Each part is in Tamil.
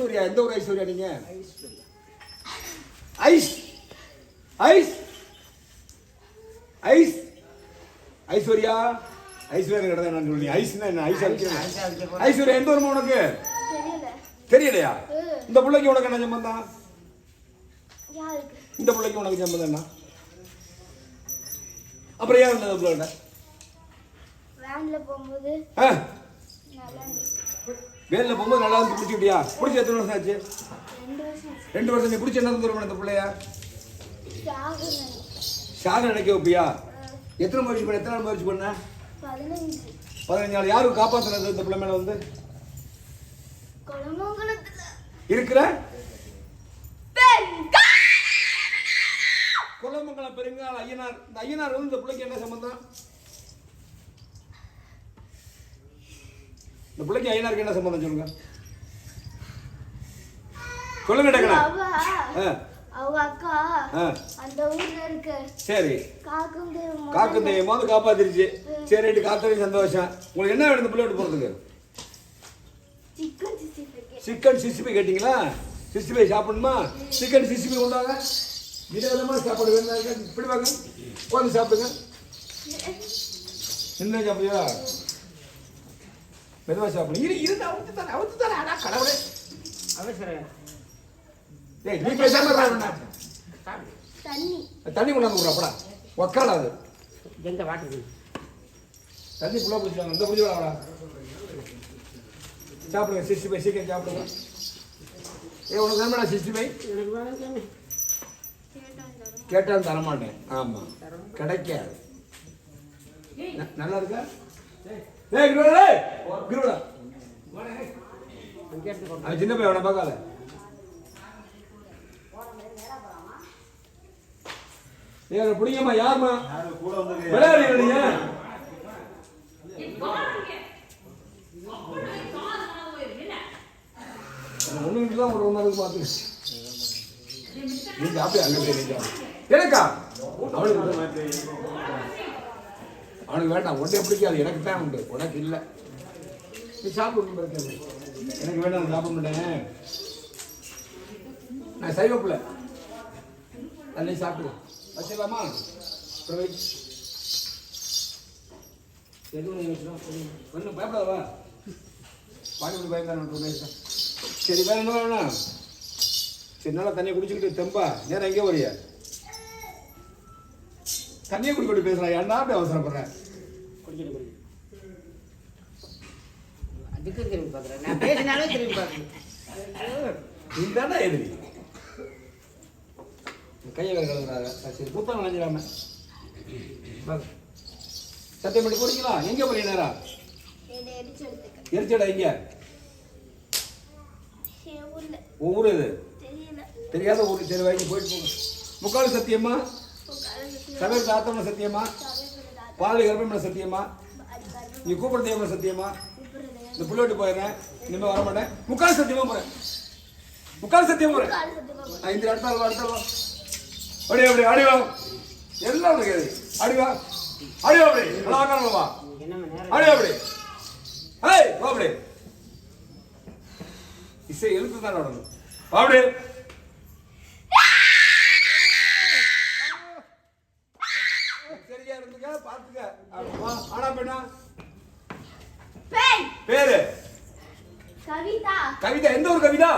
ஐஸ்வர்யா எந்த ஒரு ஐஸ்வர்யா நீங்க? ஐஸ் ஐஸ் ஐஸ் ஐஸ்வர்யா ஐஸ்வர்யா கிடையாது நான் சொல்லி ஐஸ்னா என்ன? ஐஸ் அடிக்கிறேன் ஐஸ்வர்யா எந்த வருமா உனக்கு? தெரியல. தெரியலையா? இந்த பிள்ளைக்கு உனக்கு என்ன சம்பந்தம்? யாருக்கு? இந்த பிள்ளைக்கு உனக்கு சம்பந்தம் என்ன? அப்புறம் ஏன் இந்த பிள்ளை வேன்ல போகும்போது வேலில் போகும்போது நல்லா இருந்து பிடிச்சிட்டியா பிடிச்சி எத்தனை வருஷம் ஆச்சு? ரெண்டு வருஷம் நீ பிடிச்சி என்ன தருவ இந்த பிள்ளைய. சாக நினைக்க வைப்பியா? எத்தனை முயற்சி பண்ண எத்தனை நாள் முயற்சி பண்ண? பதினஞ்சு. நாள். யாரும் காப்பாத்துனது இந்த பிள்ளை மேல வந்து? இருக்கிற? குலமங்கலம் பெருங்கால ஐயனார். இந்த ஐயனார் வந்து இந்த பிள்ளைக்கு என்ன சம்பந்தம்? இந்த பிள்ளைக்கு ஐயனாருக்கு என்ன சம்பந்தம் சொல்லுங்க? சொல்லுங்க டக்குனு. சரி. காக்கும் தெய்வம் தெய்வமாவது காப்பாத்திருச்சு. சரி ரைட்டு காத்தரையும் சந்தோஷம். உங்களுக்கு என்ன வேணும் இந்த பிள்ளை விட்டு போறதுக்கு? சிக்கன் சிக்ஸ்டி கேட்டிங்களா? சிக்ஸ்டி ஃபைவ் சாப்பிடணுமா? சிக்கன் சிக்ஸ்டி ஃபைவ் கொண்டாங்க. விதவிதமாக சாப்பாடு வேணுமா? இப்படி வாங்க. உட்காந்து சாப்பிடுங்க. என்ன சாப்பிடுறியா மெதுவாக சாப்பிடுங்க இரு இருந்து அவுத்து தானே அவுத்து தானே அடா கடவுளே. அவசரம் ஏய் நீ பேசாம. தண்ணி. தண்ணி கொண்டாந்து விட்றா அப்படா உக்காடாது எங்க வாட்டுது தண்ணி ஃபுல்லாக பிடிச்சாங்க இந்த பிடிச்சி விடாடா சாப்பிடுங்க சிக்ஸ்டி ஃபைவ் சீக்கிரம் சாப்பிடுங்க. ஏ உனக்கு வேணுமாடா சிக்ஸ்டி ஃபைவ் தானே கேட்டாலும் தரமாட்டேன். ஆமா. கிடைக்காது. நல்லா இருக்கா? ஏய் கிருவடா ஏய் கிருவடா அங்கே அவன் சின்ன பையன் அவனை பார்க்காத. ஏன் பிடிங்கம்மா யாரும்மா? விளையாடுறீங்க ஒன்று தான் ஒரு ஒன்றா பார்த்து நீ சாப்பிடு அங்கே போய் நீ எனக்கா? அவனுக்கு அவனுக்கு வேண்டாம் ஒன்றே பிடிக்காது. எனக்கு தான் உண்டு. உனக்கு இல்லை. நீ சாப்பிடு பிரச்சனை எனக்கு வேண்டாம் சாப்பிட மாட்டேன். நான் சைவப்பில் தண்ணி சாப்பிடு வச்சிடலாமா? அப்புறம் ஒன்றும் பயப்படாதவா? பாடி பயந்தான் சரி வேற என்ன வேணும் சரி நல்லா தண்ணியை குடிச்சுக்கிட்டு தெம்பா. நேரம் எங்கே வரியா? தண்ணியை குடிக்கிட்டு பேசுறா. ஏன்டா அப்படி அவசரப்படுறேன் குடி அதுக்கு திரும்பி பார்க்குறேன். நான் பேசினாலே திரும்பி பார்க்குறேன். நீ தானே எதிரி கையை வேறு கழுவுறாங்க சரி புத்தகம் நினைஞ்சிடாம. சத்தியம் பண்ணி குடிக்கலாம். எங்கே போறீங்க எடுத்துக்க. எரிச்சடா இங்க ஊர் இது தெரியல. தெரியாத ஊர் சரி வாங்கி போயிட்டு போங்க. முக்கால் சத்தியமா? சமையல் தாத்தம்ன சத்தியமா? பால் கர்ப்பம்ன சத்தியமா? நீ கூப்பிட தெய்வம் சத்தியமா? இந்த புள்ளோட்டு போயிடுறேன். இனிமேல் வர மாட்டேன். முக்கால் சத்தியமா போறேன். முக்கால் சத்தியமா போறேன். ஐந்து இந்த அடுத்த அடுத்த ஆள் அப்படியே அப்படி அடிவா எல்லாம் உனக்கு அடிவா அடிவா அப்படி. நல்லா உட்காரணும் அடிவா அப்படி. ஏய் வா அப்படி. இசை எழுத்து தான் நடணும் வா அப்படி சரியா இருந்துக்க பாத்துக்க அப்படி வா. ஆனா பெண்ணா பெண் பேரு கவிதா எந்த ஒரு கவிதா?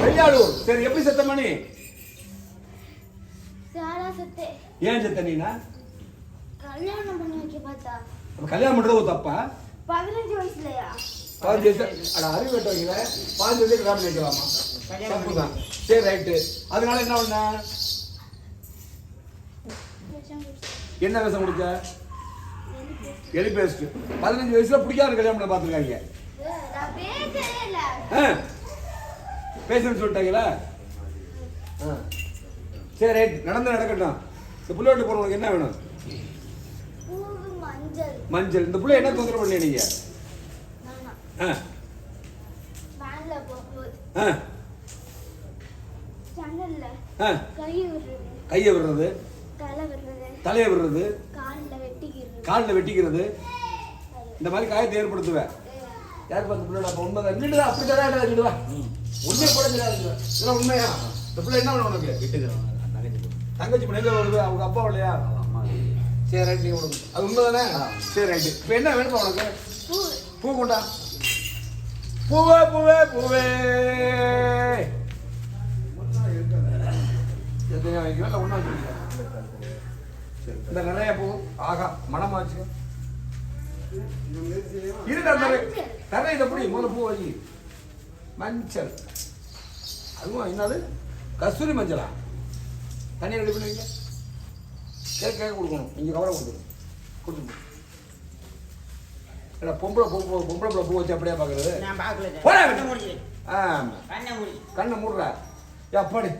பெரியாளூர். சரி எப்படி செத்த? மணி ஏன் செத்த நீனா? கல்யாணம் பண்ணி வைக்க பார்த்தா. அப்ப கல்யாணம் பண்றது ஒரு தப்பா? பதினஞ்சு வயசுலயா? பதினஞ்சு வயசு அட அறிவு கட்ட வைக்கல பதினஞ்சு வயசு கல்யாணம் வைக்கலாமா தப்பு தான் சரி ரைட்டு அதனால என்ன பண்ண. என்ன விஷம் குடிச்ச எலி பேஸ்ட் பதினஞ்சு வயசுல பிடிக்காத கல்யாணம் பண்ண பார்த்துருக்காங்க. பேசுன்னு சொல்லிட்டாங்களா. சரி ரைட். நடந்து நடக்கட்டும். இந்த புள்ளோட்டு போறவங்களுக்கு என்ன வேணும்? மஞ்சள். இந்த புள்ள என்ன தொந்தரவு பண்ணி நீங்க? கையை விடுறது. தலை விடுறது. தலையை விடுறது காலில் வெட்டிக்கிறது. இந்த மாதிரி காயத்தை ஏற்படுத்துவேன். யார் பார்த்து பிள்ளை அப்போ உண்மை தான் அப்படி தரா இல்லைடா உண்மை கூட தெரியாது இதெல்லாம் உண்மையா? இந்த பிள்ளை என்ன பண்ண உனக்கு? விட்டுக்கிறோம் தங்கச்சி பிள்ளை வருது? அவங்க அப்பா இல்லையா அம்மா சரி ரைட் நீ உனக்கு அது உண்மை தானே சரி ரைட்டு இப்போ என்ன வேணுமா உனக்கு? பூ. பூ கொண்டா. பூவே பூவே பூவே. எத்தனை வாங்கிக்கலாம் இல்லை ஒன்றா இந்த நிறைய பூ. ஆகா மனமா வச்சுக்க. இருடா தர இதை பிடி முதல்ல பூ வை. மஞ்சள். அதுவும் என்னது? கஸ்தூரி மஞ்சளா? தண்ணி ரெடி பண்ணி வைங்க. கேட்க கேட்க கொடுக்கணும். நீங்கள் கவரை கொடுக்கணும் கொடுத்துருங்க இல்லை பொம்பளை பூ பூ- பொம்பளை பிள்ளை பூ வச்சு அப்படியே பார்க்குறது. ஆமாம் கண்ணை மூடி. கண்ணை மூடுறா. எப்பாடி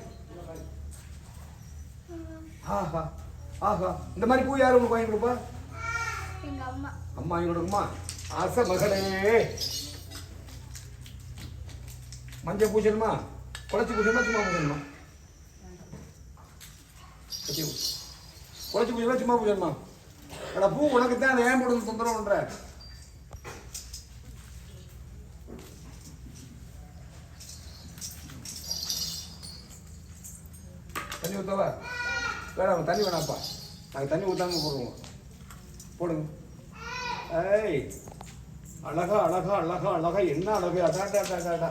ஆஹா. ஆஹா. இந்த மாதிரி பூ யார் உங்களுக்கு வாங்கி கொடுப்பா? அம்மா. அம்மா வாங்கி கொடுக்குமா ஆசை மகளே. மஞ்சள் பூசணுமா குழச்சி பூசணுமா சும்மா பூசணுமா குழச்சி பூ. பூசணுமா சும்மா பூசணுமா அட பூ உனக்கு தான் அதை ஏன் போடுறது தொந்தரவுன்ற தண்ணி ஊற்றவா வேணாம் தண்ணி வேணாம்ப்பா. நாங்கள் தண்ணி ஊற்றாம போடுவோம். போடுங்க. ஏய் அழகா அழகா அழகா அழகா என்ன அழகு? அடாடா அடாடா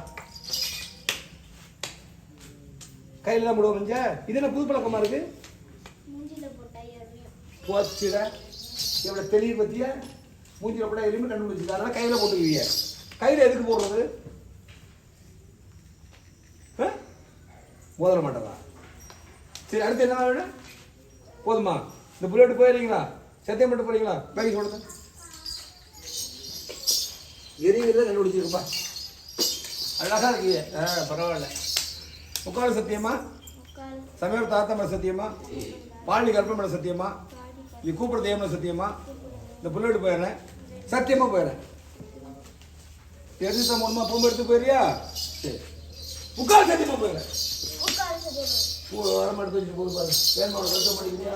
கையில் தான் போடுவோம் மஞ்ச. இது என்ன புது பழக்கமா இருக்கு? போச்சுட. எவ்வளோ தெளிவு பத்தியா? மூஞ்சில போட எலும்பு கண்டுபிடிச்சிருக்க? அதனால கையில் போட்டுக்குவீங்க கையில் எதுக்கு போடுறது? ஆ? மோதிர மாட்டதா சரி அடுத்து என்ன வேணும்? போதுமா? இந்த புல்லட் போயிடுறீங்களா? சத்தியம் மட்டும் போறீங்களா பேக்கி கொடுங்க எரிங்கிறத கண்டுபிடிச்சிருப்பா அழகா இருக்கீங்க. ஆ பரவாயில்ல. முக்கால் சத்தியமா? சமயம் தாத்தா சத்தியமா? பாண்டி கற்பமட சத்தியமா? பாடி நீ கூப்பிட தெய்வம்ல சத்தியமா? இந்த புல்லட் போயிடுறேன். சத்தியமா போயிடுறேன். தெரிஞ்ச மூலமா பூம்பு எடுத்து போயிறியா சரி. முக்கால் சத்தியமா போயிடுறேன். பூ வரம் எடுத்து வச்சு போது பாரு. வேணுமா மாட்டேங்கிறியா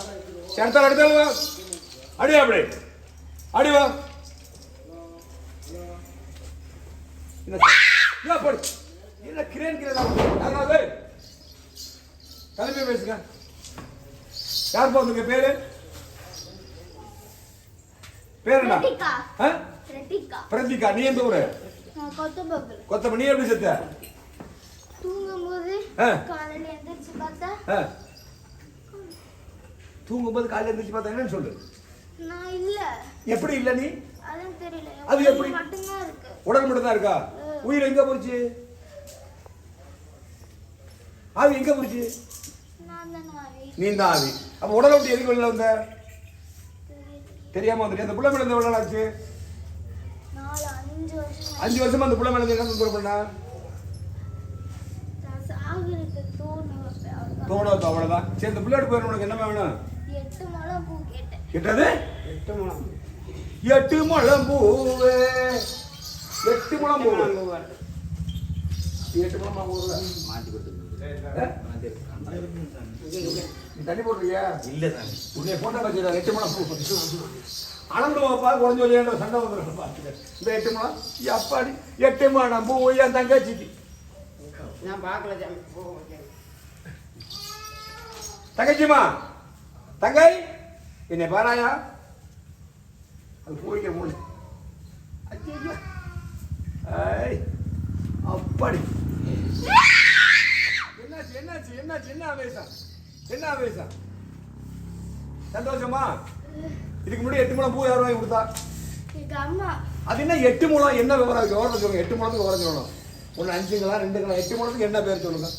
சேர்த்தால் அடுத்தாலும் வா அடி அப்படி. அடி வா. என்ன போடு. என்ன கிரேன் கிரேன்? கிளம்பி பேசுங்க. யார் போதுங்க பேரு? பேர் என்ன? பிரதிகா நீ எந்த ஊரு? கொத்தமல்லி நீ எப்படி செத்த? தூங்கும்போது. காலையில எந்திரிச்சு பார்த்தா? தூங்கும்போது காலையில எந்திரிச்சு பார்த்தா என்னன்னு சொல்லு. நான் இல்ல. எப்படி இல்ல நீ? அதான் தெரியல. அது எப்படி? மட்டும்தான் இருக்கு. உடல் மட்டும் தான் இருக்கா உயிர் எங்க போச்சு? ஆவி எங்க போச்சு? நீ தான் ஆவி. அப்ப உடலை விட்டு எதுக்கு வெளியில வந்த? தெரியாம வந்துட்டு அந்த புள்ள மேல எவ்வளவு நாள் ஆச்சு? அஞ்சு வருஷம் அந்த புள்ள மேல என்ன தொந்தரவு பண்ணா தோணும் அவ்வளவுதான். சரி இந்த புள்ளாடு போயிடும் உனக்கு என்ன வேணும்? எட்டு முழம் பூ கேட்டேன். கிட்டது எட்டு முழம். எட்டு முழம் பூவே. எட்டு முழம் பூவே. முழம். எட்டு முழமா பூவே. இங்க. நீ தண்ணி போடுறியா? இல்லை சாமி. உன்னை போட்டோ வச்சுடா எட்டு மணம் பூ. அனந்தமாப்பா குறைஞ்ச வழியாண்ட சண்டை வந்துடும் பார்த்துக்க. இந்த எட்டு மணம் அப்பாடி எட்டு மணம் பூ என் தங்கச்சி. நான் பார்க்கல. தங்கச்சிமா தங்கை? என்னை பாராயா அது போய்க்க ஐய் அப்பாடி என்னாச்சு என்னாச்சு என்னாச்சு என்ன ஆவேசம் என்ன ஆவேசம் சந்தோஷமா இதுக்கு முன்னாடி எட்டு முழம் பூ யார் வாங்கி கொடுத்தா? அது என்ன எட்டு முழம்? என்ன விவரம்? விவரம் சொல்லுங்க. எட்டு முழத்துக்கு விவரம் சொல்லணும். ஒன்று அஞ்சுங்களா ரெண்டுங்களா? எட்டு முழத்துக்கு என்ன பேர் சொல்லுங்க?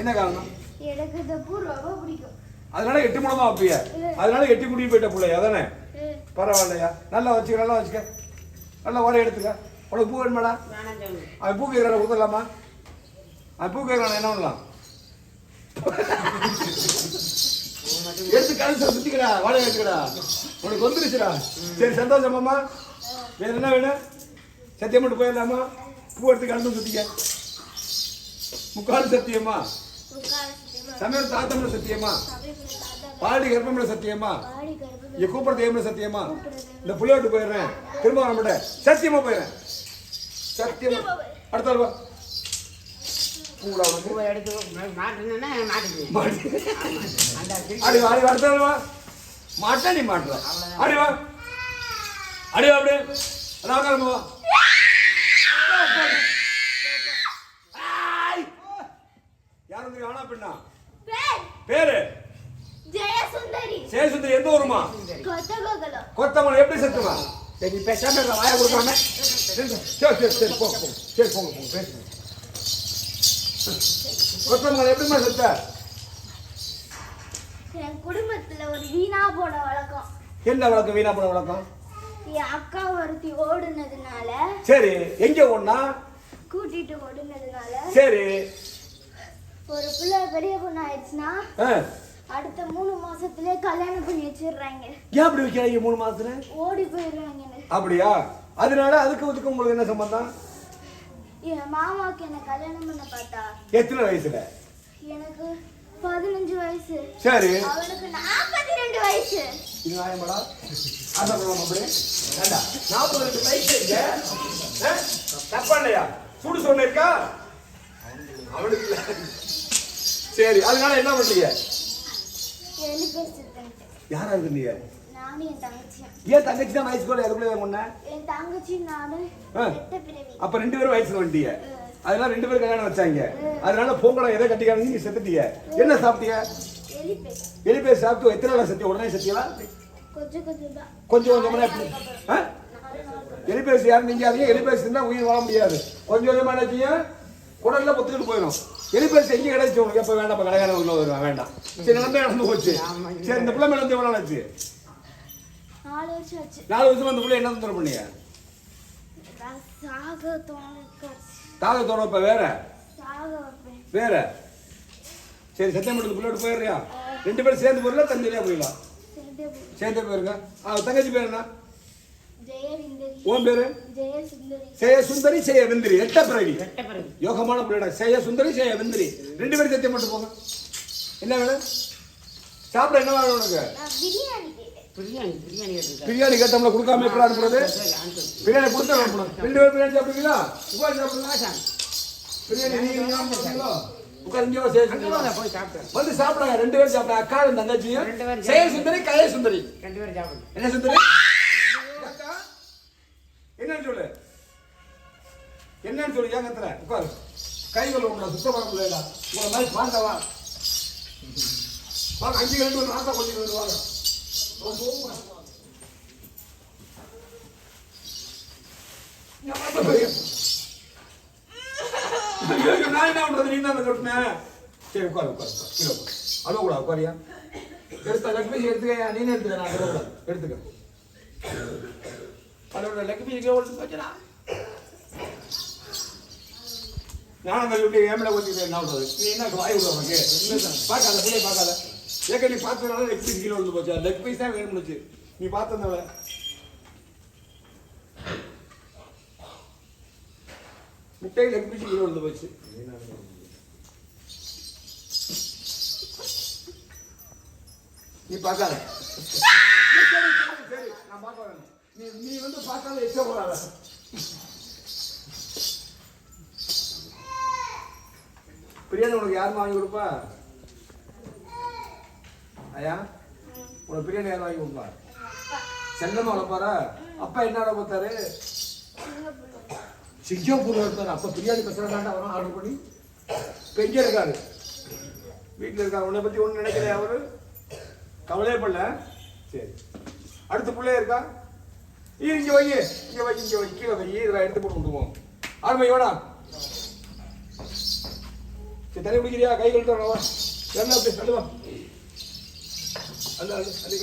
என்ன காரணம்? எனக்கு இந்த பூ ரொம்ப பிடிக்கும். அதனால எட்டு முழம் தான் வைப்பிய. அதனால எட்டு குடி போயிட்ட பிள்ளையா அதானே? பரவாயில்லையா? நல்லா வச்சுக்க நல்லா வச்சுக்க. நல்லா உரை எடுத்துக்க. உனக்கு பூ வேணுமாடா? அவன் பூ கேட்குறான கொடுத்துடலாமா? அவன் பூ கேட்குறான என்ன பண்ணலாம்? எடுத்து கலச சுத்திக்கடா வாடகை எடுத்துக்கடா உனக்கு வந்துருச்சுடா. சரி சந்தோஷமாம்மா வேற என்ன வேணும்? சத்தியம் மட்டும் போயிடலாமா? பூ எடுத்து கலந்து சுத்திக்க. முக்கால் சத்தியமா? சத்தியமா சபைக்குள்ள தாத்தா பாடி கர்ப்பம்ல சத்தியமா? இங்க கூப்பிட தெய்வம்ல சத்தியமா? இந்த புள்ளையோட்டு போயிடுறேன். திரும்ப வர மாட்டேன். சத்தியமா போயிடுறேன். சத்தியமா. அடுத்த வா. மாட்டு. நீ மாட்டுற. அடி வா. அடி வா அப்படியே. அதான் உட்காருங்க வா. ஆய். யார் வந்து ஆனா பெண்ணா? பேர்? ஜெயசுந்தரி. சேசுந்தரி எந்த ஊருமா? கொத்தமல்லி எப்படி செத்துமா? சரி பேசாம இருக்க வாய கொடுக்காம சரி சரி சரி சரி போ போ சரி போங்க போங்க பேசுங்க. கொத்தமல்லி எப்படிமா செத்த? என் குடும்பத்துல ஒரு வீணா போன வழக்கம். என்ன வழக்கம் வீணா போன வழக்கம்? என் அக்கா ஒருத்தி ஓடுனதுனால சரி எங்க ஒண்ணா கூட்டிட்டு ஓடுனதுனால சரி ஒரு பிள்ளை பெரிய பொண்ணு ஆயிடுச்சுன்னா. அடுத்த மூணு மாசத்துலயே கல்யாணம் பண்ணி வச்சிடுறாங்க. ஏன் அப்படி வைக்கிறாங்க மூணு மாசத்துல? ஓடி போயிடுறாங்கன்னு அப்படியா? அதனால அதுக்கு இதுக்கு உங்களுக்கு என்ன சம்பந்தம்? என் மாமாவுக்கு என்ன கல்யாணம் பண்ண பார்த்தா. எத்தனை வயசுல? எனக்கு பதினஞ்சு வயசு. சரி. அவனுக்கு நாற்பத்தி ரெண்டு வயசு. இது நியாயமாடா ஆசைப்படலாம் அப்படி ஏண்டா? நாற்பது ரெண்டு வயசு இல்ல? தப்பா இல்லையா? சூடு சொன்ன இருக்கா அவனுக்கு. சரி அதனால என்ன பேசிட்டு யாரா இருந்தீங்க? ஏன் தங்கச்சி தான் வயசு கூட அதுக்குள்ளே முன்ன? அப்ப ரெண்டு பேரும் வயசுல வந்துட்டீங்க. அதனால ரெண்டு பேரும் கல்யாணம் வச்சாங்க. அதனால பொங்கலை எதை கட்டிக்காங்க நீங்க செத்துட்டீங்க? என்ன சாப்பிட்டீங்க? பேசு எலிபேர் சாப்பிட்டு எத்தனை நாள் செத்தி உடனே செத்தியா கொஞ்சம் கொஞ்சம் தான் கொஞ்சம் கொஞ்சமா எப்படி? ஆ? எலிபேசி யாரும் நீங்காதீங்க எலிபேசி இருந்தா உயிர் வாழ முடியாது. கொஞ்சம் கொஞ்சமா என்ன செய்யும்? குடல்ல பொத்துக்கிட்டு போயிடும். எலிபேசி எங்க கிடைச்சு உனக்கு எப்ப வேண்டாம் இப்ப கடைக்கான உள்ள வருவான் வேண்டாம். சரி நடந்து நடந்து போச்சு. சரி இந்த பிள்ளை மேல வந்து எவ்வளவு நாள் ஆச்சு? நாலு வருஷம் ஆச்சு. நாலு வருஷமா அந்த பிள்ளை என்ன தொந்தரவு பண்ணிய? தாகத்தோட இப்ப வேற? வேற? சரி சத்தியம் மட்டும் பிள்ளை போயிடுறியா? ரெண்டு பேரும் சேர்ந்து போயிடலாம் தனித்தனியா போயிடலாம் சேர்ந்தே போயிருங்க தங்கச்சி பேர் என்ன? உன் பேரு? ஜெயசுந்தரி. சேய சுந்தரி சேய வெந்திரி எட்ட பிறவி. யோகமான சுந்தரி சேய வெந்திரி ரெண்டு பேரும் சத்தியம் மட்டும் போங்க. என்ன வேணும் சாப்பிட என்ன வேணும் உனக்கு? பிரியாணி கேட்டேன். பிரியாணி பிரியாணி எடுத்துக்கிட்டேன் பிரியாணி கேட்டோம்ல கொடுக்காம எப்படி அனுப்புறது பிரியாணி கொடுத்தா அனுப்பணும் ரெண்டு பேரும் பிரியாணி சாப்பிடுவீங்களா? உட்காந்து சாப்பிடுங்க. பிரியாணி நீங்க சாப்பிடுவீங்களா வந்து சாப்பிடுங்க ரெண்டு பேரும் சாப்பிட அக்காவும் தங்கச்சியும். ரெண்டு பேரும் சேய சுந்தரி கய சுந்தரி ரெண்டு பேரும் சாப்பிடுங்க என்ன சுந்தரி அக்கா, என்னன்னு சொல்லு என்னன்னு சொல்லி ஏன் கத்துற உட்காரு. கைகள் உங்களை சுத்தம் பண்ண முடியல உங்களை மாதிரி பாண்டவா வாங்க அஞ்சு ரெண்டு ஒரு நாட்டை கொஞ்சம் வந்து வாங்க. நான் என்ன பண்றது? நீ தான் கட்டினேன் சரி உட்காரு உட்காரு உட்காரு. கீழே உட்காரு. அழுவ கூட உட்காரியா? எடுத்த லெக் பீஸ் எடுத்துக்க நீ எடுத்துக்க? நான் எடுத்துக்க. அதோட லெக் பீஸ் ஒன்று போச்சுடா. நானும் கை ஏமல கொஞ்சம் என்ன பண்றது நீ என்ன வாய் விடுவ உனக்கு? பார்க்காத பிள்ளை பார்க்காத. ஏக்க நீ பார்த்ததுனால லெக் பீஸ் கீழே விழுந்து போச்சு. லெக் பீஸ் தான் வேணும்னுச்சு நீ பார்த்ததுனால. முட்டை லெக் பீஸ் கீழே விழுந்து போச்சு. நீ பார்க்காத. சரி, சரி, சரி, நான் பார்க்க நீ நீ வந்து பார்க்காத எச்ச போறாத பிரியாணி உனக்கு யாருமா வாங்கி கொடுப்பா? ஐயா உனக்கு பிரியாணி யார் வாங்கி கொடுப்பா? செல்லமா வளர்ப்பாரா? அப்பா என்ன பார்த்தாரு? சிங்கப்பூர்ல இருப்பாரு அப்ப பிரியாணி பெசரண்டாண்டா வரும் ஆர்டர் பண்ணி. இப்ப இருக்காரு. வீட்டில் இருக்காரு உன்னை பத்தி ஒண்ணு நினைக்கலையா அவரு? கவலையே பண்ணல சரி. அடுத்த பிள்ளைய இருக்கா? இங்கே இங்க வை இங்க வை இங்க வை கீழே வை இதெல்லாம் எடுத்து போட்டு விட்டுருவோம். ஆர்மை வேடா சரி தண்ணி குடிக்கிறியா கை கழுத்து வா. என்ன அப்படி? தள்ளு வா. அல்ல தண்ணி.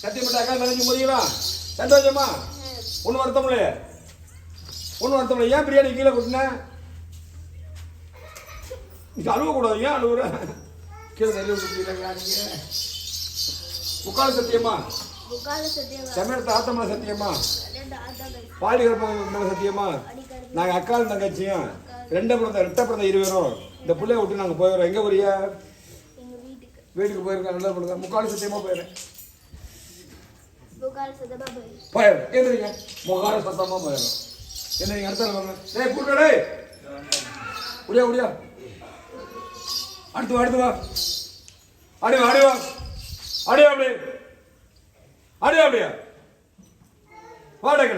சத்தியப்பட்ட அக்கா நினைச்சு முடியலாம் சந்தோஷமா? ஒன்றும் வருத்தம் இல்லையே ஒன்றும் வருத்தம் இல்லை ஏன் பிரியாணி கீழே கொட்டின? நீ அழுவக்கூடாது. ஏன் அழுவுற? கீழே தள்ளி விட்டுருக்கீங்க நீங்க முக்கால் சத்தியமா சமையல் ஆத்தமல சத்தியமா பாடி மேல சத்தியமா அடிக்கடி நாங்க அக்காலும் தங்கச்சியும். ரெண்ட பிறந்த ரெட்ட பிறந்த இருவரும் இந்த பிள்ளைய விட்டு நாங்க போயிடுறோம். எங்க போறியா வீட்டுக்கு. போயிருக்கோம் நல்லா பண்ணுங்க முக்கால் சத்தியமா போயிடுறேன். புகால சதபா போய் போயிடுறேன். எந்திரிங்க முகால சத்தமா போயிடுறோம் என்ன நீங்க அடுத்த வாங்க. டேய் கூட்டு டேய். முடியா முடியா அடுத்து வா அடுத்து வா. அடி வா அடி வா. அடி அப்படியே அடி அப்படியே. வாடகை